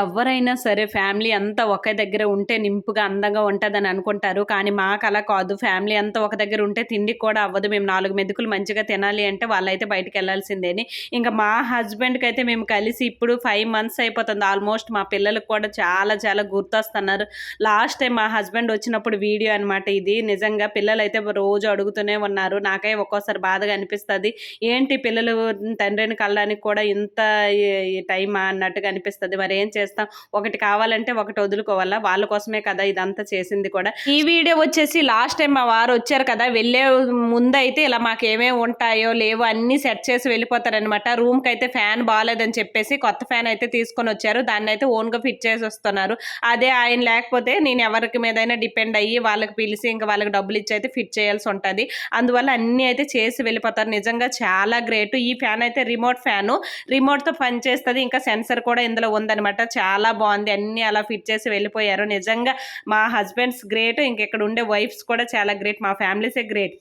ఎవరైనా సరే ఫ్యామిలీ అంతా ఒకే దగ్గర ఉంటే నింపుగా అందంగా ఉంటుందని అనుకుంటారు. కానీ మాకు అలా కాదు. ఫ్యామిలీ అంతా ఒక దగ్గర ఉంటే తిండి కూడా అవ్వదు. మేము నాలుగు మెతుకులు మంచిగా తినాలి అంటే వాళ్ళైతే బయటకు వెళ్ళాల్సిందేని ఇంకా మా హస్బెండ్కి అయితే మేము కలిసి ఇప్పుడు ఫైవ్ మంత్స్ అయిపోతుంది. ఆల్మోస్ట్ మా పిల్లలకు కూడా చాలా చాలా గుర్తొస్తున్నారు. లాస్ట్ టైం మా హస్బెండ్ వచ్చినప్పుడు వీడియో అనమాట ఇది. నిజంగా పిల్లలు అయితే రోజు అడుగుతూనే ఉన్నారు. నాకే ఒక్కోసారి బాధగా అనిపిస్తుంది. ఏంటి పిల్లలు తండ్రిని కళ్ళడానికి కూడా ఇంత టైం అన్నట్టుగా అనిపిస్తుంది. మరి ఏం చేస్తాం. ఒకటి కావాలంటే ఒకటి వదులుకోవాలా? వాళ్ళ కోసమే కదా ఇదంతా చేసింది కూడా. ఈ వీడియో వచ్చేసి లాస్ట్ టైం మా వారు వచ్చారు కదా వెళ్ళే ముందు అయితే ఇలా మాకు ఏమేమి ఉంటాయో లేవో అన్ని సెట్ చేసి వెళ్ళిపోతారనమాట రూమ్కి అయితే ఫ్యాన్ బాగాలేదని చెప్పేసి కొత్త ఫ్యాన్ అయితే తీసుకొని వచ్చారు. దాన్ని అయితే ఓన్గా ఫిట్ చేసి వస్తున్నారు. అదే ఆయన లేకపోతే నేను ఎవరికి మీదైనా డిపెండ్ అయ్యి వాళ్ళకి పిలిచి ఇంకా వాళ్ళకి డబ్బులు ఇచ్చి అయితే ఫిట్ చేయాల్సి ఉంటుంది. అందువల్ల అన్ని అయితే చేసి వెళ్ళిపోతారు. నిజంగా చాలా గ్రేట్. ఈ ఫ్యాన్ అయితే రిమోట్ ఫ్యాను. రిమోట్తో పనిచేస్తుంది. ఇంకా సెన్సర్ కూడా ఇందులో ఉందన్నమాట. చాలా బాగుంది. అన్ని అలా ఫిట్ చేసి వెళ్ళిపోయారు. నిజంగా మా హస్బెండ్స్ గ్రేట్ ఇంకెక్కడ ఉండే వైఫ్స్ కూడా చాలా గ్రేట్ మా ఫ్యామిలీసే గ్రేట్